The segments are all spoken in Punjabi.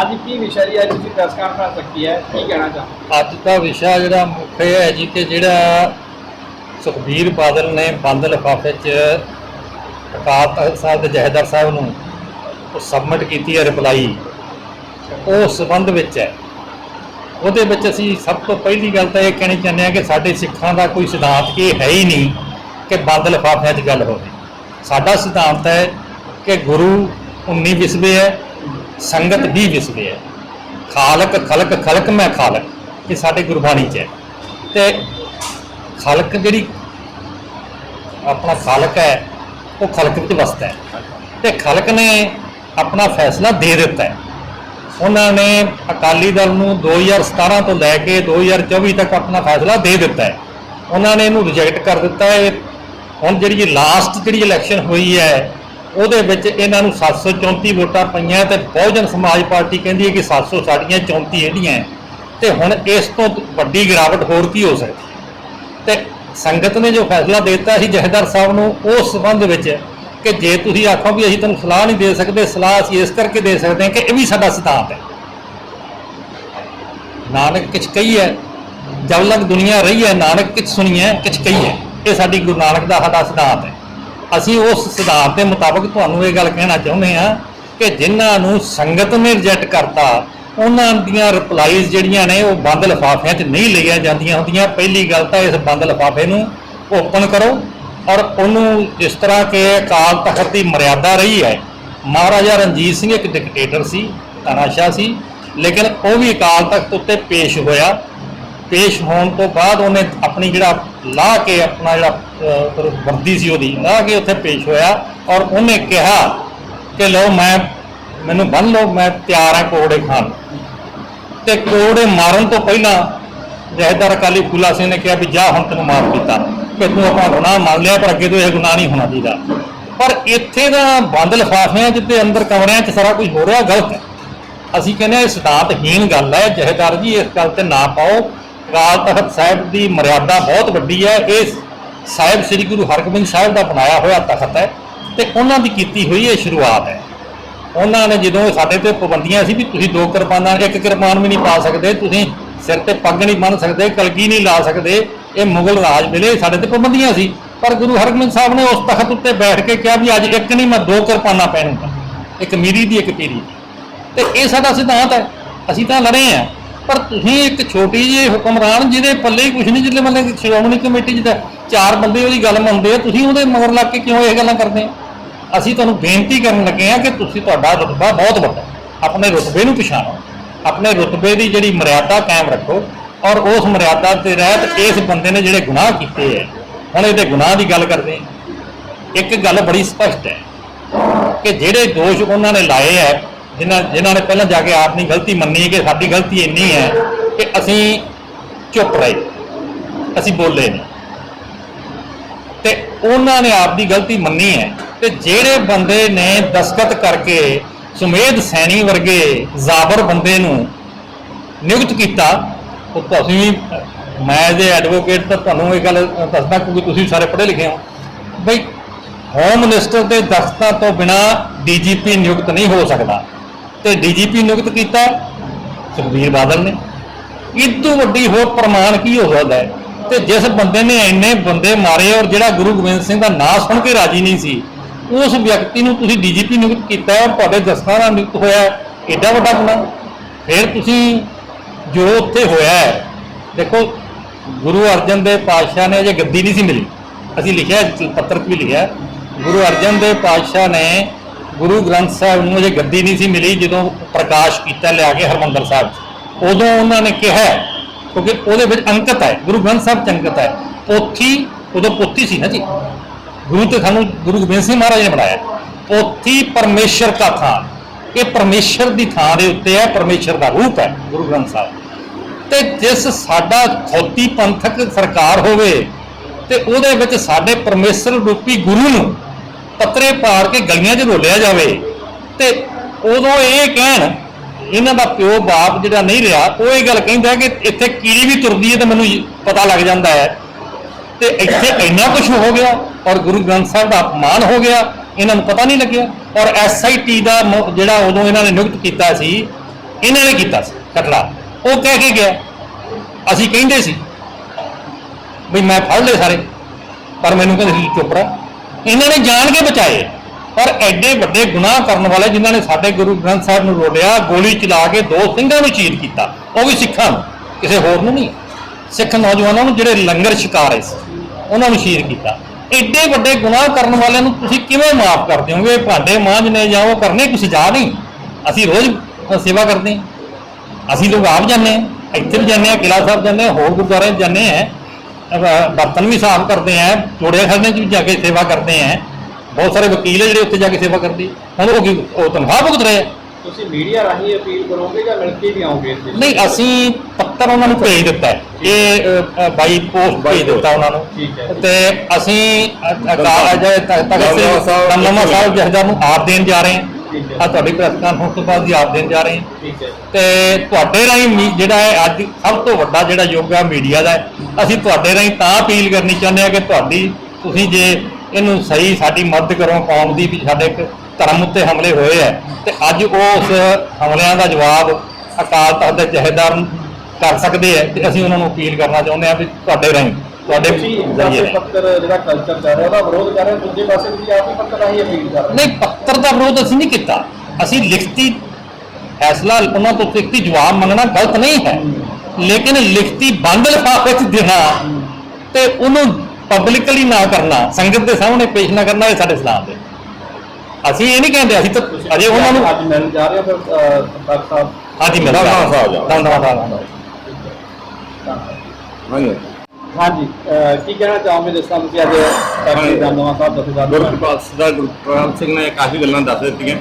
ਅੱਜ ਕੀ ਵਿਸ਼ਾ ਜੀ ਅੱਜ ਤੁਸੀਂ ਪ੍ਰੈਸ ਕਾਨਫਰੰਸ ਰੱਖੀ ਹੈ? ਕੀ ਕਹਿਣਾ ਚਾਹੁੰਦੇ ਅੱਜ ਦਾ ਵਿਸ਼ਾ ਜਿਹੜਾ ਮੁੱਖ ਇਹ ਹੈ ਜੀ ਕਿ ਜਿਹੜਾ ਸੁਖਬੀਰ ਬਾਦਲ ਨੇ ਬੰਦ ਲਿਫਾਫੇ 'ਚ ਅਕਾਲ ਤਖਤ ਸਾਹਿਬ ਦੇ ਜਹੇਦਾਰ ਸਾਹਿਬ ਨੂੰ ਉਹ ਸਬਮਿਟ ਕੀਤੀ ਹੈ ਰਿਪਲਾਈ ਉਹ ਸਬੰਧ ਵਿੱਚ ਹੈ। ਉਹਦੇ ਵਿੱਚ ਅਸੀਂ ਸਭ ਤੋਂ ਪਹਿਲੀ ਗੱਲ ਤਾਂ ਇਹ ਕਹਿਣੀ ਚਾਹੁੰਦੇ ਹਾਂ ਕਿ ਸਾਡੇ ਸਿੱਖਾਂ ਦਾ ਕੋਈ ਸਿਧਾਂਤ ਇਹ ਹੈ ਹੀ ਨਹੀਂ ਕਿ ਬੰਦ ਲਿਫਾਫਿਆਂ 'ਚ ਗੱਲ ਹੋਵੇ। ਸਾਡਾ ਸਿਧਾਂਤ ਹੈ ਕਿ ਗੁਰੂ 19 ਵਿਸਵੇ ਹੈ ਸੰਗਤ ਵੀ ਵਿਸਦੇ ਹੈ। ਖਾਲਕ, ਖਲਕ ਖਲਕ ਮੈਂ ਖਾਲਕ, ਇਹ ਸਾਡੇ ਗੁਰਬਾਣੀ 'ਚ ਹੈ। ਤੇ ਖਲਕ ਜਿਹੜੀ ਆਪਣਾ ਖਾਲਕ ਹੈ, ਉਹ ਖਲਕ ਵਿੱਚ ਵਸਦਾ ਹੈ। ਤੇ ਖਲਕ ਨੇ ਆਪਣਾ ਫੈਸਲਾ ਦੇ ਦਿੱਤਾ ਹੈ। ਉਹਨਾਂ ਨੇ ਅਕਾਲੀ ਦਲ ਨੂੰ 2017 ਤੋਂ ਲੈ ਕੇ 2024 ਤੱਕ ਆਪਣਾ ਫੈਸਲਾ ਦੇ ਦਿੱਤਾ ਹੈ। ਉਹਨਾਂ ਨੇ ਇਹਨੂੰ ਰਿਜੈਕਟ ਕਰ ਦਿੱਤਾ ਹੈ। ਹੁਣ ਜਿਹੜੀ ਲਾਸਟ ਜਿਹੜੀ ਇਲੈਕਸ਼ਨ ਹੋਈ ਹੈ ਉਹਦੇ ਵਿੱਚ ਇਹਨਾਂ ਨੂੰ 734 ਵੋਟਾਂ ਪਈਆਂ ਤੇ ਬਹੁਜਨ ਸਮਾਜ ਪਾਰਟੀ ਕਹਿੰਦੀ ਹੈ ਕਿ 700 ਸਾਡੀਆਂ 34 ਇਹਦੀਆਂ ਹੈ। ਤੇ ਹੁਣ ਇਸ ਤੋਂ ਵੱਡੀ ਗਿਰਾਵਟ ਹੋਰ ਕੀ ਹੋ ਸਕਦੀ ਤੇ ਸੰਗਤ ਨੇ ਜੋ ਫੈਸਲਾ ਦੇ ਦਿੱਤਾ ਸੀ ਜਹੇਦਾਰ ਸਾਹਿਬ ਨੂੰ, ਉਸ ਸੰਬੰਧ ਵਿੱਚ ਕਿ ਜੇ ਤੁਸੀਂ ਆਖੋ ਵੀ ਅਸੀਂ ਤੁਹਾਨੂੰ ਸਲਾਹ ਨਹੀਂ ਦੇ ਸਕਦੇ, ਸਲਾਹ ਅਸੀਂ ਇਸ ਕਰਕੇ ਦੇ ਸਕਦੇ ਹਾਂ ਕਿ ਇਹ ਵੀ ਸਾਡਾ ਸਿਧਾਂਤ ਹੈ। ਨਾਨਕ ਕਿਛ ਕਹੀ ਹੈ ਜਦ ਤੱਕ ਦੁਨੀਆ ਰਹੀ ਹੈ, ਨਾਨਕ ਕਿਛ ਸੁਣੀ ਹੈ, ਕਿਛ ਕਹੀ ਹੈ। ਇਹ ਸਾਡੀ ਗੁਰੂ ਨਾਨਕ ਦਾ ਸਾਡਾ ਸਿਧਾਂਤ ਹੈ। ਅਸੀਂ ਉਸ ਸਿਧਾਂਤ ਦੇ ਮੁਤਾਬਕ ਤੁਹਾਨੂੰ ਇਹ ਗੱਲ ਕਹਿਣਾ ਚਾਹੁੰਦੇ ਹਾਂ ਕਿ ਜਿਨ੍ਹਾਂ ਨੂੰ ਸੰਗਤ ਨੇ ਰਿਜੈਕਟ ਕਰਤਾ, ਉਹਨਾਂ ਦੀਆਂ ਰਿਪਲਾਈਜ਼ ਜਿਹੜੀਆਂ ਨੇ ਉਹ ਬੰਦ ਲਿਫਾਫਿਆਂ 'ਚ ਨਹੀਂ ਲਈਆਂ ਜਾਂਦੀਆਂ ਹੁੰਦੀਆਂ। ਪਹਿਲੀ ਗੱਲ ਤਾਂ ਇਸ ਬੰਦ ਲਿਫਾਫੇ ਨੂੰ ਓਪਨ ਕਰੋ ਔਰ ਉਹਨੂੰ ਜਿਸ ਤਰ੍ਹਾਂ ਕਿ ਅਕਾਲ ਤਖਤ ਦੀ ਮਰਿਆਦਾ ਰਹੀ ਹੈ, ਮਹਾਰਾਜਾ ਰਣਜੀਤ ਸਿੰਘ ਇੱਕ ਡਿਕਟੇਟਰ ਸੀ, ਤਾਨਾਸ਼ਾਹ ਸੀ, ਲੇਕਿਨ ਉਹ ਵੀ ਅਕਾਲ ਤਖਤ ਉੱਤੇ ਪੇਸ਼ ਹੋਇਆ। ਪੇਸ਼ ਹੋਣ ਤੋਂ ਬਾਅਦ ਉਹਨੇ ਆਪਣੀ ਜਿਹੜਾ ਲਾਹ ਕੇ ਆਪਣਾ ਜਿਹੜਾ ਵਰਦੀ ਸੀ ਉਹਦੀ। ਲਾਹ ਕੇ ਉੱਥੇ ਪੇਸ਼ ਹੋਇਆ ਔਰ ਉਹਨੇ ਕਿਹਾ ਕਿ ਲਓ ਮੈਂ ਮੈਨੂੰ ਬੰਨ ਲਓ, ਮੈਂ ਤਿਆਰ ਹਾਂ ਕੋੜੇ ਖਾਣ। ਨੂੰ। ਤੇ ਕੋੜੇ ਮਾਰਨ ਤੋਂ ਪਹਿਲਾਂ ਜਹੇਦਾਰ ਅਕਾਲੀ ਫੂਲਾ ਸਿੰਘ ਨੇ ਕਿਹਾ ਵੀ ਜਾ ਹੁਣ ਤੈਨੂੰ ਮਾਫ ਕੀਤਾ ਕਿ ਤੂੰ ਆਪਣਾ ਗੁਨਾਹ ਮੰਨ ਲਿਆ, ਪਰ ਅੱਗੇ ਤੋਂ ਇਹ ਗੁਨਾਹ ਨਹੀਂ ਹੋਣਾ ਚਾਹੀਦਾ। ਪਰ ਇੱਥੇ ਦਾ ਬੰਦ ਲਿਫਾਫਿਆਂ ਜਿੱਤੇ ਅੰਦਰ ਕਮਰਿਆਂ 'ਚ ਸਾਰਾ ਕੁਝ ਹੋ ਰਿਹਾ, ਗਲਤ ਹੈ। ਅਸੀਂ ਕਹਿੰਦੇ ਹਾਂ ਇਹ ਸਿਧਾਂਤਹੀਣ ਗੱਲ ਹੈ। ਜਹੇਦਾਰ ਜੀ, ਇਸ ਗੱਲ ਤੇ ਨਾ ਪਾਓ। ਅਕਾਲ ਤਖਤ ਸਾਹਿਬ ਦੀ ਮਰਿਆਦਾ ਬਹੁਤ ਵੱਡੀ ਹੈ। ਇਹ ਸਾਹਿਬ ਸ੍ਰੀ ਗੁਰੂ ਹਰਗੋਬਿੰਦ ਸਾਹਿਬ ਦਾ ਬਣਾਇਆ ਹੋਇਆ ਤਖਤ ਹੈ ਤੇ ਉਹਨਾਂ ਦੀ ਕੀਤੀ ਹੋਈ ਇਹ ਸ਼ੁਰੂਆਤ ਹੈ। ਉਹਨਾਂ ਨੇ ਜਦੋਂ ਸਾਡੇ ਤੇ ਪਾਬੰਦੀਆਂ ਸੀ ਵੀ ਤੁਸੀਂ ਦੋ ਕਿਰਪਾਨਾਂ ਇੱਕ ਕਿਰਪਾਨ ਵੀ ਨਹੀਂ ਪਾ ਸਕਦੇ, ਤੁਸੀਂ ਸਿਰ ਤੇ ਪੱਗ ਨਹੀਂ ਬੰਨ੍ਹ ਸਕਦੇ, ਕਲਗੀ ਨਹੀਂ ਲਾ ਸਕਦੇ, ਇਹ ਮੁਗਲ ਰਾਜ ਵੇਲੇ ਸਾਡੇ ਤੇ ਪਾਬੰਦੀਆਂ ਸੀ। ਪਰ ਗੁਰੂ ਹਰਗੋਬਿੰਦ ਸਾਹਿਬ ਨੇ ਉਸ ਤਖਤ ਉੱਤੇ ਬੈਠ ਕੇ ਕਿਹਾ ਵੀ ਅੱਜ ਇੱਕ ਨਹੀਂ, ਮੈਂ ਦੋ ਕਿਰਪਾਨਾਂ ਪਹਿਨੂੰਗਾ ਇੱਕ ਮੀਰੀ ਦੀ, ਇੱਕ ਪੀਰੀ ਦੀ। ਤੇ ਇਹ ਸਾਡਾ ਸਿਧਾਂਤ ਹੈ। ਅਸੀਂ ਤਾਂ ਲੜੇ ਆ ਪਰ ਤੁਸੀਂ ਇੱਕ ਛੋਟੀ ਜਿਹੀ ਹੁਕਮਰਾਨ ਜਿਹਦੇ ਪੱਲੇ ਹੀ ਕੁਝ ਨਹੀਂ, ਜਿਹਦੇ ਮਤਲਬ ਸ਼੍ਰੋਮਣੀ ਕਮੇਟੀ ਜਿਹਦਾ ਚਾਰ ਬੰਦੇ ਉਹਦੀ ਗੱਲ ਮੰਨਦੇ ਆ, ਤੁਸੀਂ ਉਹਦੇ ਮਗਰ ਲੱਗ ਕੇ ਕਿਉਂ ਇਹ ਗੱਲਾਂ ਕਰਦੇ ਆ? ਅਸੀਂ ਤੁਹਾਨੂੰ ਬੇਨਤੀ ਕਰਨ ਲੱਗੇ ਆ ਕਿ ਤੁਸੀਂ ਤੁਹਾਡਾ ਰੁਤਬਾ ਬਹੁਤ ਵੱਡਾ ਆਪਣੇ ਰੁਤਬੇ ਨੂੰ ਪਛਾਣੋ। ਆਪਣੇ ਰੁਤਬੇ ਦੀ ਜਿਹੜੀ ਮਰਿਆਦਾ ਕਾਇਮ ਰੱਖੋ ਔਰ ਉਸ ਮਰਿਆਦਾ ਦੇ ਰਹਿਤ ਇਸ ਬੰਦੇ ਨੇ ਜਿਹੜੇ ਗੁਨਾਹ ਕੀਤੇ ਹੈ ਹੁਣ ਇਹਦੇ ਗੁਨਾਹ ਦੀ ਗੱਲ ਕਰਦੇ ਹਾਂ ਇੱਕ ਗੱਲ ਬੜੀ ਸਪਸ਼ਟ ਹੈ ਕਿ ਜਿਹੜੇ ਦੋਸ਼ ਉਹਨਾਂ ਨੇ ਲਾਏ ਹੈ ਜਿਨ੍ਹਾਂ ਜਿਨ੍ਹਾਂ ਨੇ ਪਹਿਲਾਂ ਜਾ ਕੇ ਆਪਣੀ ਗਲਤੀ ਮੰਨੀ ਕਿ ਸਾਡੀ ਗਲਤੀ ਇੰਨੀ ਹੈ ਕਿ ਅਸੀਂ ਚੁੱਪ ਰਹੇ, ਅਸੀਂ ਬੋਲੇ ਨਹੀਂ। ਉਹਨਾਂ ਨੇ ਆਪਦੀ ਗਲਤੀ ਮੰਨੀ ਹੈ ਤੇ ਜਿਹੜੇ ਬੰਦੇ ਨੇ ਦਸਤਖਤ ਕਰਕੇ ਸੁਮੇਧ ਸੈਣੀ ਵਰਗੇ ਜ਼ਾਬਰ ਬੰਦੇ ਨੂੰ ਨਿਯੁਕਤ ਕੀਤਾ, ਉਹ ਤੁਸੀਂ ਵੀ, ਮੈਂ ਜੇ ਐਡਵੋਕੇਟ ਤਾਂ ਤੁਹਾਨੂੰ ਇਹ ਗੱਲ ਦੱਸਦਾ ਕਿਉਂਕਿ ਤੁਸੀਂ ਸਾਰੇ ਪੜ੍ਹੇ ਲਿਖੇ ਹੋ, ਬਈ ਹੋਮ ਮਿਨਿਸਟਰ ਦੇ ਦਸਤਾਂ ਤੋਂ ਬਿਨਾ ਡੀਜੀਪੀ ਨਿਯੁਕਤ ਨਹੀਂ ਹੋ ਸਕਦਾ। ਤੇ ਡੀਜੀਪੀ ਨਿਯੁਕਤ ਕੀਤਾ, ਸੁਖਬੀਰ ਬਾਦਲ ਨੇ। ਇਹ ਤੋਂ ਵੱਡੀ ਹੋਰ ਪ੍ਰਮਾਣ ਕੀ ਹੋ ਸਕਦਾ ਹੈ? ਤੇ ਜਿਸ ਬੰਦੇ ਨੇ ਇੰਨੇ ਬੰਦੇ ਮਾਰੇ ਔਰ ਜਿਹੜਾ ਗੁਰੂ ਗੋਬਿੰਦ ਸਿੰਘ ਦਾ ਨਾਂ ਸੁਣ ਕੇ ਰਾਜੀ ਨਹੀਂ ਸੀ, ਉਸ ਵਿਅਕਤੀ ਨੂੰ ਤੁਸੀਂ ਡੀਜੀਪੀ ਨਿਯੁਕਤ ਕੀਤਾ ਔਰ ਤੁਹਾਡੇ ਦਸਤਾਂ ਨਾਲ ਨਿਯੁਕਤ ਹੋਇਆ ਹੈ। ਵੱਡਾ ਗੁਨਾਹ ਫਿਰ ਤੁਸੀਂ ਜੋ ਉੱਥੇ ਹੋਇਆ ਹੈ, ਦੇਖੋ, ਗੁਰੂ ਅਰਜਨ ਦੇ ਪਾਤਸ਼ਾਹ ਨੇ ਅਜੇ ਗੱਦੀ ਨਹੀਂ ਸੀ ਮਿਲੀ ਅਸੀਂ ਲਿਖਿਆ, ਪੱਤਰ 'ਚ ਵੀ ਲਿਖਿਆ ਗੁਰੂ ਅਰਜਨ ਦੇ ਪਾਤਸ਼ਾਹ ਨੇ ਗੁਰੂ ਗ੍ਰੰਥ ਸਾਹਿਬ ਨੂੰ ਅਜੇ ਗੱਦੀ ਨਹੀਂ ਸੀ ਮਿਲੀ, ਜਦੋਂ ਪ੍ਰਕਾਸ਼ ਕੀਤਾ ਲਿਆ ਕੇ ਹਰਮੰਦਰ ਸਾਹਿਬ 'ਚ। ਉਦੋਂ ਉਹਨਾਂ ਨੇ ਕਿਹਾ ਕਿਉਂਕਿ ਉਹਦੇ ਵਿੱਚ ਅੰਕਤ ਹੈ, ਗੁਰੂ ਗ੍ਰੰਥ ਸਾਹਿਬ 'ਚ ਅੰਕਤ ਹੈ। ਪੋਥੀ ਉਦੋਂ ਪੋਥੀ ਸੀ ਨਾ ਜੀ। ਗੁਰੂ ਤੇ ਸਾਨੂੰ ਗੁਰੂ ਗੋਬਿੰਦ ਸਿੰਘ ਮਹਾਰਾਜ ਨੇ ਬਣਾਇਆ। ਪੋਥੀ ਪਰਮੇਸ਼ਰ ਦਾ ਥਾਂ। ਇਹ ਪਰਮੇਸ਼ਰ ਦੀ ਥਾਂ ਦੇ ਉੱਤੇ ਹੈ, ਪਰਮੇਸ਼ਰ ਦਾ ਰੂਪ ਹੈ, ਗੁਰੂ ਗ੍ਰੰਥ ਸਾਹਿਬ। ਤੇ ਜਿਸ ਸਾਡਾ ਥੋਤੀ ਪੰਥਕ ਸਰਕਾਰ ਹੋਵੇ, ਤੇ ਉਹਦੇ ਵਿੱਚ ਸਾਡੇ ਪਰਮੇਸ਼ਰ ਰੂਪੀ ਗੁਰੂ ਨੂੰ ਪੱਤਰੇ ਪਾੜ ਕੇ ਗਲੀਆਂ 'ਚ ਰੋਲਿਆ ਜਾਵੇ, ਤੇ ਉਦੋਂ ਇਹ ਕਹਿਣ ਇਹਨਾਂ ਦਾ ਪਿਓ ਬਾਪ ਜਿਹੜਾ ਨਹੀਂ ਰਿਹਾ, ਉਹ ਇਹ ਗੱਲ ਕਹਿੰਦਾ ਕਿ ਇੱਥੇ ਕੀੜੀ ਵੀ ਤੁਰਦੀ ਹੈ ਤੇ ਮੈਨੂੰ ਪਤਾ ਲੱਗ ਜਾਂਦਾ ਹੈ। ਤੇ ਇੱਥੇ ਇੰਨਾ ਕੁਝ ਹੋ ਗਿਆ ਔਰ ਗੁਰੂ ਗ੍ਰੰਥ ਸਾਹਿਬ ਦਾ ਅਪਮਾਨ ਹੋ ਗਿਆ, ਇਹਨਾਂ ਨੂੰ ਪਤਾ ਨਹੀਂ ਲੱਗਿਆ। ਔਰ ਐਸਆਈਟੀ ਦਾ ਜਿਹੜਾ ਉਦੋਂ ਇਹਨਾਂ ਨੇ ਨਿਯੁਕਤ ਕੀਤਾ ਸੀ, ਇਹਨਾਂ ਨੇ ਕੀਤਾ ਸੀ ਕਤਲਾ ਉਹ ਕਹਿ ਕੇ ਗਿਆ, ਅਸੀਂ ਕਹਿੰਦੇ ਸੀ ਵੀ ਮੈਂ ਫੜ ਲਏ ਸਾਰੇ, ਪਰ ਮੈਨੂੰ ਕਹਿੰਦੇ ਸੀ ਚੁੱਪ ਰਹਿ। ਇਹਨਾਂ ਨੇ ਜਾਣ ਕੇ ਬਚਾਏ। ਪਰ ਐਡੇ ਵੱਡੇ ਗੁਨਾਹ ਕਰਨ ਵਾਲੇ ਜਿਨ੍ਹਾਂ ਨੇ ਸਾਡੇ ਗੁਰੂ ਗ੍ਰੰਥ ਸਾਹਿਬ ਨੂੰ ਰੋਲਿਆ, ਗੋਲੀ ਚਲਾ ਕੇ ਦੋ ਸਿੰਘਾਂ ਨੂੰ ਸ਼ਹੀਦ ਕੀਤਾ, ਉਹ ਵੀ ਸਿੱਖਾਂ ਨੂੰ, ਕਿਸੇ ਹੋਰ ਨੂੰ ਨਹੀਂ। ਸਿੱਖ ਨੌਜਵਾਨਾਂ ਨੂੰ ਜਿਹੜੇ ਲੰਗਰ ਛਕਾਰੇ ਸੀ, ਉਹਨਾਂ ਨੂੰ ਸ਼ਹੀਦ ਕੀਤਾ। ਐਡੇ ਵੱਡੇ ਗੁਨਾਹ ਕਰਨ ਵਾਲਿਆਂ ਨੂੰ ਤੁਸੀਂ ਕਿਵੇਂ ਮਾਫ ਕਰ ਦਿਓਗੇ ਭਾਂਡੇ ਮਾਂਝ ਨੇ ਜਾਂ ਉਹ ਕਰਨੇ ਕੋਈ ਜਾ ਨਹੀਂ। ਅਸੀਂ ਰੋਜ਼ ਸੇਵਾ ਕਰਦੇ ਹਾਂ। ਅਸੀਂ ਲੋਕ ਆਪ ਜਾਂਦੇ ਹਾਂ, ਇੱਥੇ ਵੀ ਜਾਂਦੇ ਹਾਂ ਕਿਲਾ ਸਾਹਿਬ ਜਾਂਦੇ ਹਾਂ, ਹੋਰ ਗੁਰਦੁਆਰੇ ਜਾਂਦੇ ਹਾਂ। ਬਰਤਨ ਵੀ ਸਾਫ਼ ਕਰਦੇ ਹਾਂ ਜੋੜੇ ਖਾਨੇ 'ਚ ਵੀ ਜਾ ਕੇ ਸੇਵਾ ਕਰਦੇ ਹਾਂ। ਬਹੁਤ ਸਾਰੇ ਵਕੀਲ ਹੈ ਜਿਹੜੇ ਉੱਥੇ ਜਾ ਕੇ ਸੇਵਾ ਕਰਦੇ। ਹੁਣ ਉਹ ਕੀ- ਉਹ ਤਨਖਾਹ ਭੁਗਤ ਰਹੇ ਆ। ਤੁਸੀਂ ਮੀਡੀਆ ਰਾਹੀਂ ਅਪੀਲ ਕਰੋਗੇ ਜਾਂ ਮਿਲ ਕੇ ਵੀ ਆਓਗੇ ਇੱਥੇ? ਨਹੀਂ ਅਸੀਂ ਪੱਤਰ ਉਹਨਾਂ ਨੂੰ ਭੇਜ ਦਿੱਤਾ ਹੈ। ਇਹ ਅ, ਅ, ਬਾਈ ਪੋਸਟ ਭੇਜ ਦਿੱਤਾ ਉਹਨਾਂ ਨੂੰ। ਠੀਕ ਹੈ। ਤੇ ਅਸੀਂ ਤਖਤ ਸਾਹਿਬ- ਸਾਹਿਬ ਜਹਦਾਰ ਨੂੰ ਆਪ ਦੇਣ ਜਾ ਰਹੇ ਠੀਕ ਹੈ। ਹਾਂ ਆ ਤੁਹਾਡੀ ਪ੍ਰੈਸ ਕਾਨਫਰੰਸ ਤੋਂ ਬਾਅਦ ਜੀ ਆਪ ਦੇਣ ਜਾ ਰਹੇ ਹਾਂ। ਠੀਕ ਹੈ। ਤੇ ਤੁਹਾਡੇ ਰਾਹੀਂ ਮੀ- ਜਿਹੜਾ ਹੈ ਅੱਜ ਸਭ ਤੋਂ ਵੱਡਾ ਜਿਹੜਾ ਯੁੱਗ ਹੈ ਮੀਡੀਆ ਦਾ ਹੈ, ਅਸੀਂ ਤੁਹਾਡੇ ਰਾਹੀਂ ਤਾਂ ਅਪੀਲ ਕਰਨੀ ਚਾਹੁੰਦੇ ਹਾਂ ਕਿ ਤੁਹਾਡੀ ਤੁਸੀਂ ਜੇ ਇਹਨੂੰ ਸਹੀ ਸਾਡੀ ਮਦਦ ਕਰੋ ਕੌਮ ਦੀ ਵੀ ਸਾਡੇ ਇੱਕ ਧਰਮ ਉੱਤੇ ਹਮਲੇ ਹੋਏ ਹੈ ਤੇ ਅੱਜ ਉਸ ਹਮਲਿਆਂ ਦਾ ਜਵਾਬ ਅਕਾਲ ਤਖਤ ਦੇ ਜਹੇਦਾਰ ਕਰ ਸਕਦੇ ਹੈ ਤੇ ਅਸੀਂ ਉਹਨਾਂ ਨੂੰ ਅਪੀਲ ਕਰਨਾ ਚਾਹੁੰਦੇ ਹਾਂ ਵੀ ਤੁਹਾਡੇ ਰਾਹੀਂ ਤੁਹਾਡੇ ਜ਼ਰੀਏ ਜਾਤੀ ਰਾਹੀਂ। ਪੱਤਰ ਜਿਹੜਾ ਕਲਚਰ ਚੱਲ ਰਿਹਾ ਉਹਦਾ ਵਿਰੋਧ ਕਰ ਰਹੇ ਹੋ ਦੂਜੇ ਪਾਸੇ ਤੁਸੀਂ ਆਪ ਹੀ ਪੱਤਰ ਰਾਹੀਂ ਅਪੀਲ ਕਰ ਰਹੇ ਹੋ। ਨਹੀਂ ਪੱਤਰ ਦਾ ਵਿਰੋਧ ਅਸੀਂ ਨਹੀਂ ਕੀਤਾ। ਅਸੀਂ ਲਿਖਤੀ ਫੈਸਲਾ ਉਹਨਾਂ ਤੋਂ ਲਿਖਤੀ ਜਵਾਬ ਮੰਗਣਾ ਗਲਤ ਨਹੀਂ ਹੈ। ਲੇਕਿਨ ਲਿਖਤੀ ਬੰਦ ਲਿਫਾਫੇ 'ਚ ਦੇਣਾ ਤੇ ਉਹਨੂੰ ਪਬਲਿਕਲੀ ਨਾ ਕਰਨਾ ਸੰਗਤ ਦੇ ਸਾਹਮਣੇ ਪੇਸ਼ ਨਾ ਕਰਨਾ ਇਹ ਸਾਡੇ ਇਸਲਾਮ ਦੇ। ਅਸੀਂ ਇਹ ਨਹੀਂ ਕਹਿੰਦੇ ਅਸੀਂ ਤਾਂ ਅਜੇ ਉਹਨਾਂ ਨੂੰ ਅੱਜ ਮਿਲਣ ਜਾ ਰਹੇ ਹੋ ਫਿਰ ਸਾਹਿਬ? ਹਾਂਜੀ ਮੇਰਾ ਦਮਦਮਾ ਸਾਹਿਬ। ਦਮਦਮਾ ਸਾਹਿਬ ਹਾਂਜੀ। ਕੀ ਕਹਿਣਾ ਚਾਹੋਗੇ ਜਿਸ ਤਰ੍ਹਾਂ ਤੁਸੀਂ ਅੱਜ। ਤਖਤ ਸਾਹਿਬ ਦਸੇਦਾਰ ਗੁਰਪਾਲ ਦਾ ਗੁਰਪਾਲ ਸਿੰਘ ਨੇ ਕਾਫੀ ਗੱਲਾਂ ਦੱਸ ਦਿੱਤੀਆਂ।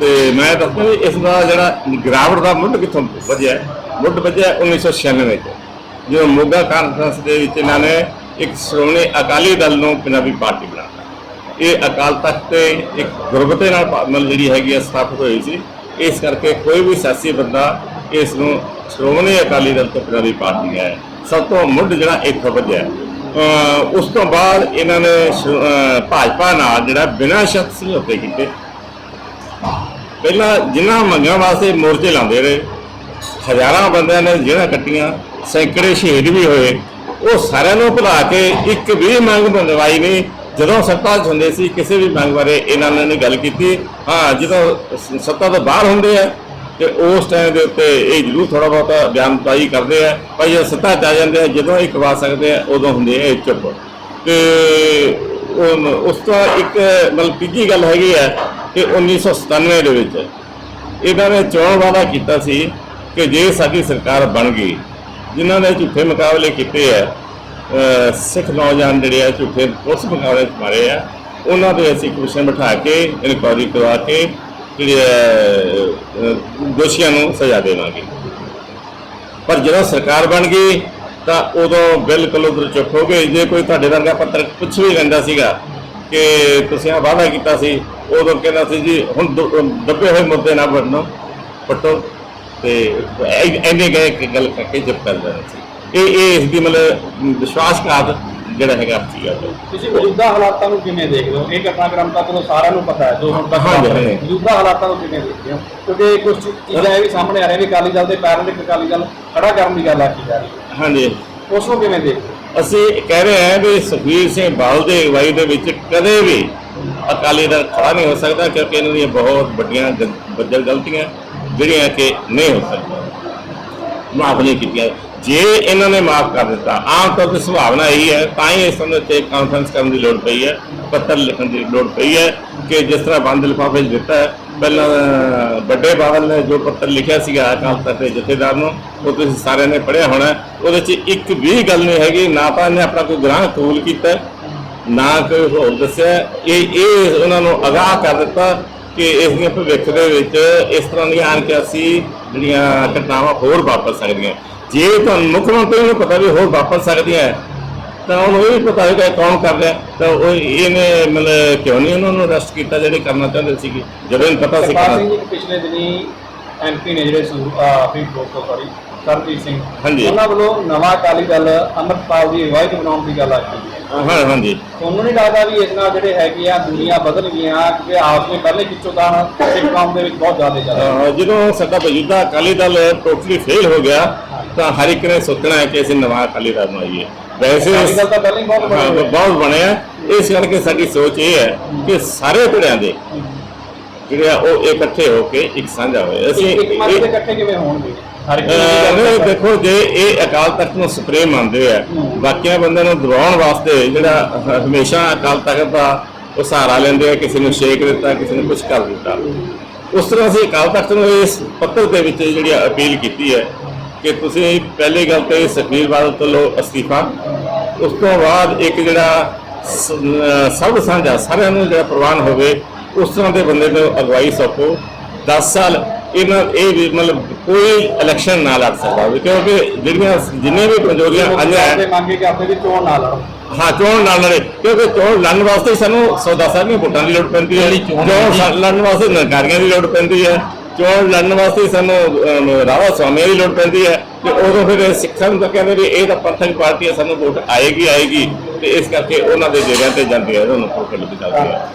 ਤੇ ਮੈਂ ਦੱਸਦਾ ਵੀ ਇਸ ਦਾ ਜਿਹੜਾ ਗਿਰਾਵਟ ਦਾ ਮੁੱਢ ਕਿੱਥੋਂ ਵਧਿਆ ਹੈ? ਮੁੱਢ ਵਧਿਆ 1996 ਚ ਜਦੋਂ ਮੋਗਾ ਕਾਨਫਰੰਸ ਦੇ ਵਿੱਚ ਇਹਨਾਂ ਨੇ ਇੱਕ ਸ਼੍ਰੋਮਣੀ ਅਕਾਲੀ ਦਲ ਨੂੰ ਪੰਜਾਬੀ ਪਾਰਟੀ ਬਣਾ ਇਹ ਅਕਾਲ ਤਖਤ ਤੇ ਇੱਕ ਗੁਰਬਤੇ ਨਾਲ ਮਤਲਬ ਜਿਹੜੀ ਹੈਗੀ ਆ, ਸਥਾਪਿਤ ਹੋਈ ਸੀ। ਇਸ ਕਰਕੇ ਕੋਈ ਵੀ ਸਿਆਸੀ ਬੰਦਾ ਇਸ ਨੂੰ ਸ਼੍ਰੋਮਣੀ ਅਕਾਲੀ ਦਲ ਤੋਂ ਪੰਜਾਬੀ ਪਾਰਟੀ ਹੈ। ਸਭ ਤੋਂ ਮੁੱਢ ਜਿਹੜਾ ਇੱਥੋਂ ਵਧਿਆ ਉਸ ਤੋਂ ਬਾਅਦ ਇਹਨਾਂ ਨੇ ਸ਼੍ਰੋ- ਭਾਜਪਾ ਨਾਲ ਜਿਹੜਾ ਬਿਨਾਂ ਸ਼ਰਤ ਸਮਝੌਤੇ ਕੀਤੇ। ਪਹਿਲਾਂ ਜਿਨ੍ਹਾਂ ਮੰਗਾਂ ਵਾਸਤੇ ਮੋਰਚੇ ਲਾਉਂਦੇ ਰਹੇ, ਹਜ਼ਾਰਾਂ ਬੰਦਿਆਂ ਨੇ ਜਿਹੜਾ ਕੱਟੀਆਂ, ਸੈਂਕੜੇ ਸ਼ਹੀਦ ਵੀ ਹੋਏ। ਉਹ ਸਾਰਿਆਂ ਨੂੰ ਭੁਲਾ ਕੇ ਇੱਕ ਵੀ ਮੰਗ ਮੰਗਵਾਈ ਨਹੀਂ। ਜਦੋਂ ਸੱਤਾ 'ਚ ਹੁੰਦੇ ਸੀ, ਕਿਸੇ ਵੀ ਮੰਗ ਬਾਰੇ ਇਹਨਾਂ ਨੇ ਨਹੀਂ ਗੱਲ ਕੀਤੀ। ਹਾਂ, ਜਦੋਂ ਸ- ਸੱਤਾ ਤੋਂ ਬਾਹਰ ਹੁੰਦੇ ਆ, ਤੇ ਉਸ ਟਾਈਮ ਦੇ ਉੱਤੇ ਇਹ ਜ਼ਰੂਰ ਥੋੜਾ ਬਹੁਤਾ ਬਿਆਨਬਾਜ਼ੀ ਕਰਦੇ ਆ। ਪਰ ਜਦੋਂ ਸੱਤਾ 'ਚ ਆ ਜਾਂਦੇ ਆ, ਜਦੋਂ ਇਹ ਕਵਾ ਸਕਦੇ ਆ, ਉਦੋਂ ਹੁੰਦੇ ਆ ਇਹ ਚੁੱਪ। ਤੇ ਉਸ ਤੋਂ ਇੱਕ ਮਤਲਬ ਤੀਜੀ ਗੱਲ ਹੈਗੀ ਹੈ ਕਿ 1997 ਦੇ ਵਿੱਚ ਇਹਨਾਂ ਨੇ ਚੋਣ ਵਾਅਦਾ ਕੀਤਾ ਸੀ ਕਿ ਜੇ ਸਾਡੀ ਸਰਕਾਰ ਬਣ ਗਈ ਜਿਨ੍ਹਾਂ ਨੇ ਝੂਠੇ ਮੁਕਾਬਲੇ ਕੀਤੇ ਆ ਸਿੱਖ ਨੌਜਵਾਨ ਜਿਹੜੇ ਆ ਝੂਠੇ ਉਸ ਮੁਕਾਬਲੇ 'ਚ ਮਾਰੇ ਆ। ਉਹਨਾਂ ਦੇ ਅਸੀਂ ਕਮਿਸ਼ਨ ਬਿਠਾ ਕੇ ਇਨਕੁਆਇਰੀ ਕਰਵਾ ਕੇ ਜਿਹੜੇ ਅਹ, ਦੋਸ਼ੀਆਂ ਨੂੰ ਸਜ਼ਾ ਦੇਵਾਂਗੇ। ਪਰ ਜਦੋਂ ਸਰਕਾਰ ਬਣ ਗਈ ਤਾਂ ਉਦੋਂ ਬਿਲਕੁਲ ਉਧਰ ਚੁੱਪ ਹੋ ਗਏ। ਜੇ ਕੋਈ ਤੁਹਾਡੇ ਵਰਗਾ ਪੱਤਰ ਪੁੱਛ ਵੀ ਲੈਂਦਾ ਸੀਗਾ ਕਿ ਤੁਸੀਂ ਆ ਵਾਅਦਾ ਕੀਤਾ ਸੀ ਉਦੋਂ ਕਹਿੰਦਾ ਸੀ ਜੀ ਹੁਣ ਦ- ਦੱਬੇ ਹੋਏ ਮੁੱਦੇ ਨਾ ਵੜਨੋ ਪੱਟੋ। ਤੇ ਐ- ਐਨੇ ਗਏ ਕਿ ਗੱਲ ਕਰਕੇ ਚੁੱਪ ਕਰ ਜਾਂਦੇ ਸੀ। ਇਹ ਇਹ ਇਸ ਦੀ ਮਤਲਬ ਵਿਸ਼ਵਾਸਘਾਤ ਜਿਹੜਾ ਹੈਗਾ ਸੀਗਾ ਤੁਸੀਂ ਮੌਜੂਦਾ ਹਾਲਾਤਾਂ ਨੂੰ ਕਿਵੇਂ ਦੇਖਦੇ ਹੋ? ਇਹ ਘਟਨਾਕ੍ਰਮ ਤਾਂ ਚਲੋ ਸਾਰਿਆਂ ਨੂੰ ਪਤਾ ਹੈ ਜੋ ਹੁਣ ਤੱਕ। ਮੌਜੂਦਾ ਹਾਲਾਤਾਂ ਨੂੰ ਕਿਵੇਂ ਦੇਖਦੇ ਹੋ? ਕਿਉਂਕਿ ਕੁਝ ਚੀਜ਼ਾਂ ਇਹ ਵੀ ਸਾਹਮਣੇ ਆ ਰਹੀਆਂ ਵੀ ਅਕਾਲੀ ਦਲ ਦੇ ਪੈਰਾਂ ਦੇ ਅਕਾਲੀ ਦਲ ਖੜਾ ਕਰਨ ਦੀ ਗੱਲ ਆਖੀ ਜਾ ਰਹੀ ਹੈ। ਹਾਂਜੀ ਉਸ ਨੂੰ ਕਿਵੇਂ ਦੇਖਦੇ ਹੋ? ਅਸੀਂ ਕਹਿ ਰਹੇ ਹਾਂ ਵੀ ਸੁਖਬੀਰ ਸਿੰਘ ਬਾਦਲ ਦੀ ਅਗਵਾਈ ਦੇ ਵਿੱਚ ਕਦੇ ਵੀ ਅਕਾਲੀ ਦਲ ਖੜਾ ਨਹੀਂ ਹੋ ਸਕਦਾ ਕਿਉਂਕਿ ਇਹਨਾਂ ਦੀਆਂ ਬਹੁਤ ਵੱਡੀਆਂ ਵੱਜਲ ਗਲਤੀਆਂ ਜਿਹੜੀਆਂ ਕਿ ਨਹੀਂ ਹੋ ਸਕਦੀਆਂ। ਮਾਫ ਨਹੀਂ ਕੀਤੀਆਂ। ਜੇ ਇਹਨਾਂ ਨੇ ਮਾਫ ਕਰ ਦਿੱਤਾ, ਆਮ ਤੌਰ ਤੇ ਸੁਭਾਵਨਾ ਇਹੀ ਹੈ, ਤਾਂ ਹੀ ਇਸ ਸਮੇਂ ਤੇ ਕਾਨਫਰੰਸ ਕਰਨ ਦੀ ਲੋੜ ਪਈ ਹੈ, ਪੱਤਰ ਲਿਖਣ ਦੀ ਲੋੜ ਪਈ ਹੈ ਕਿ ਜਿਸ ਤਰ੍ਹਾਂ ਬੰਦ ਲਿਫਾਫੇ 'ਚ ਦਿੱਤਾ ਹੈ, ਪਹਿਲਾਂ ਵੱਡੇ ਬਾਦਲ ਨੇ ਜੋ ਪੱਤਰ ਲਿਖਿਆ ਸੀਗਾ ਅਕਾਲ ਤਖਤ ਦੇ ਜਥੇਦਾਰ ਨੂੰ, ਉਹ ਤੁਸੀਂ ਸਾਰਿਆਂ ਨੇ ਪੜ੍ਹਿਆ ਹੋਣਾ ਉਹਦੇ 'ਚ ਇੱਕ ਵੀ ਗੱਲ ਨਹੀਂ ਹੈਗੀ, ਨਾ ਤਾਂ ਇਹਨੇ ਆਪਣਾ ਕੋਈ ਗੁਨਾਹ ਕਬੂਲ ਕੀਤਾ ਨਾ ਕੋਈ ਹੋਰ ਦੱਸਿਆ ਇਹ ਇਹ ਉਹਨਾਂ ਨੂੰ ਅਗਾਹ ਕਰ ਦਿੱਤਾ ਕਿ ਇਸ ਦੀਆਂ ਭਵਿੱਖ ਦੇ ਵਿੱਚ ਇਸ ਤਰ੍ਹਾਂ ਦੀਆਂ ਆਣ ਕੇ ਅਸੀਂ ਜਿਹੜੀਆਂ ਘਟਨਾਵਾਂ ਹੋਰ ਵਾਪਰ ਸਕਦੀਆਂ। ਜੇ ਤੁਹਾਨੂੰ ਮੁੱਖ ਮੰਤਰੀ ਨੂੰ ਪਤਾ ਵੀ ਹੋਰ ਵਾਪਰ ਸਕਦੀਆਂ ਤਾਂ ਉਹਨੂੰ ਇਹ ਵੀ ਪਤਾ ਹੋਏਗਾ ਕੌਣ ਕਰ ਰਿਹਾ ਤਾਂ ਉਹ ਇਹਨੇ ਮਤਲਬ ਕਿਉਂ ਨਹੀਂ ਉਹਨਾਂ ਨੂੰ ਅਰੈਸਟ ਕੀਤਾ ਜਿਹੜੇ ਕਰਨਾ ਚਾਹੁੰਦੇ ਸੀਗੇ? ਜਦੋਂ ਇਹਨੂੰ ਪਤਾ ਸੀ ਸਿੰਘ ਜੀ ਪਿਛਲੇ ਦਿਨੀ ਐਮਪੀ ਨੇ ਜਿਹੜੇ ਸੂ ਫਰੀਦਕੋਟ ਤੋਂ ਸੌਰੀ ਸਰਜੀਤ ਸਿੰਘ ਹਾਂਜੀ। ਉਹਨਾਂ ਵੱਲੋਂ ਨਵਾਂ ਅਕਾਲੀ ਦਲ ਅੰਮ੍ਰਿਤਪਾਲ ਦੀ ਅਗਵਾਈ ਬਣਾਉਣ ਦੀ ਗੱਲ ਆਖੀ ਹੈ ਹਾਂ ਹਾਂਜੀ। ਤੁਹਾਨੂੰ ਨਹੀਂ ਲੱਗਦਾ ਵੀ ਇਸ ਨਾਲ ਜਿਹੜੇ ਹੈਗੇ ਆ ਦੁਨੀਆ ਬਦਲ ਗਈਆਂ ਕਿ ਆਪਸ ਵਿੱਚ ਪਹਿਲੇ ਕਿਚੋ ਤਾਂ ਸਿੱਖ ਕੌਮ ਦੇ ਵਿੱਚ ਬਹੁਤ ਜ਼ਿਆਦਾ ਚੱਲ ਅਹ ਜਦੋਂ ਸਾਡਾ ਮੌਜੂਦਾ ਅਕਾਲੀ ਦਲ ਟੋਟਲੀ ਫੇਲ ਹੋ ਗਿਆ ਤਾਂ ਹਰ ਇੱਕ ਨੇ ਸੋਚਣਾ ਹੈ ਕਿ ਅਸੀਂ ਨਵਾਂ ਅਕਾਲੀ ਦਲ ਬਣਾਈਏ। ਵੈਸੇ ਬਹੁਤ ਬਣਿਆ ਇਸ ਕਰਕੇ ਸਾਡੀ ਸੋਚ ਇਹ ਹੈ ਕਿ ਸਾਰੇ ਧਿਰਾਂ ਦੇ ਜਿਹੜੇ ਉਹ ਇਕੱਠੇ ਹੋ ਕੇ ਇੱਕ ਸਾਂਝਾ ਹੋਏ। ਅਸੀਂ ਇਕੱਠੇ ਕਿਵੇਂ ਹੋਣਗੇ? ਹਰ ਇੱਕ ਅਹ ਦੇਖੋ ਜੇ ਇਹ ਅਕਾਲ ਤਖਤ ਨੂੰ ਸੁਪਰੀਮ ਮੰਨਦੇ ਆ ਬਾਕੀਆਂ ਬੰਦਿਆਂ ਨੂੰ ਦਬਾਉਣ ਵਾਸਤੇ ਜਿਹੜਾ ਹ- ਹਮੇਸ਼ਾ ਅਕਾਲ ਤਖਤ ਦਾ ਉਹ ਸਹਾਰਾ ਲੈਂਦੇ ਆ ਕਿਸੇ ਨੂੰ ਸ਼ੇਕ ਦਿੱਤਾ ਕਿਸੇ ਨੂੰ ਕੁਝ ਕਰ ਦਿੱਤਾ। ਉਸ ਤਰ੍ਹਾਂ ਅਸੀਂ ਅਕਾਲ ਤਖਤ ਨੂੰ ਇਸ ਪੱਤਰ ਦੇ ਵਿੱਚ ਜਿਹੜੀ ਅਪੀਲ ਕੀਤੀ ਹੈ ਕਿ ਤੁਸੀਂ ਪਹਿਲੀ ਗੱਲ ਤੇ ਸੁਖਬੀਰ ਬਾਦਲ ਤੋਂ ਲਓ ਅਸਤੀਫਾ ਉਸ ਤੋਂ ਬਾਅਦ ਇੱਕ ਜਿਹੜਾ ਸ- ਅਹ ਸਭ ਸਾਂਝਾ ਸਾਰਿਆਂ ਨੂੰ ਜਿਹੜਾ ਪ੍ਰਵਾਨ ਹੋਵੇ ਉਸ ਤਰ੍ਹਾਂ ਦੇ ਬੰਦੇ ਨੂੰ ਅਗਵਾਈ ਸੌਂਪੋ। 10 ਸਾਲ ਇਹਨਾਂ ਇਹ ਵੀ ਮਤਲਬ ਕੋਈ ਇਲੈਕਸ਼ਨ ਨਾ ਲੜ ਸਕਦਾ ਵੀ ਕਿਉਂਕਿ ਜਿਹੜੀਆਂ ਜਿੰਨੇ ਵੀ ਕਮਜ਼ੋਰੀਆਂ ਆਈਆਂ ਹੈ, ਤੇ ਮੰਗੇ ਕਿ ਆਪਣੇ ਦੀ ਚੋਣ ਨਾ ਲੜੋ। ਹਾਂ ਚੋਣ ਨਾਲ ਲੜੇ ਕਿਉਂਕਿ ਚੋਣ ਲੜਨ ਵਾਸਤੇ ਸਾਨੂੰ ਸੌਦਾ ਸਾਹਿਬ ਵੋਟਾਂ ਦੀ ਲੋੜ ਪੈਂਦੀ ਹੈ। ਜਿਹੜੀ ਚੋਣ। ਲੜਨ ਵਾਸਤੇ ਨਰਕਾਰੀਆਂ ਦੀ ਲੋੜ ਪੈਂਦੀ ਹੈ। ਚੋਣ ਲੜਨ ਵਾਸਤੇ ਸਾਨੂੰ ਰਾਵਾ ਸਵਾਮੀਆਂ ਦੀ ਲੋੜ ਪੈਂਦੀ ਹੈ। ਤੇ ਉਦੋਂ ਫਿਰ ਸਿੱਖਾਂ ਨੂੰ ਤਾਂ ਕਹਿੰਦੇ ਵੀ ਇਹ ਤਾਂ ਪੰਥਕ ਪਾਰਟੀ ਹੈ ਸਾਨੂੰ ਵੋਟ ਆਏਗੀ ਆਏਗੀ। ਤੇ ਇਸ ਕਰਕੇ ਉਹਨਾਂ ਦੇ ਜਗ੍ਹਾ ਤੇ ਜਾਂਦੇ ਆ ਉਹਨਾਂ ਨੂੰ ਵੋਟ ਲੱਗ ਜਾਂਦੀ ਹੈ।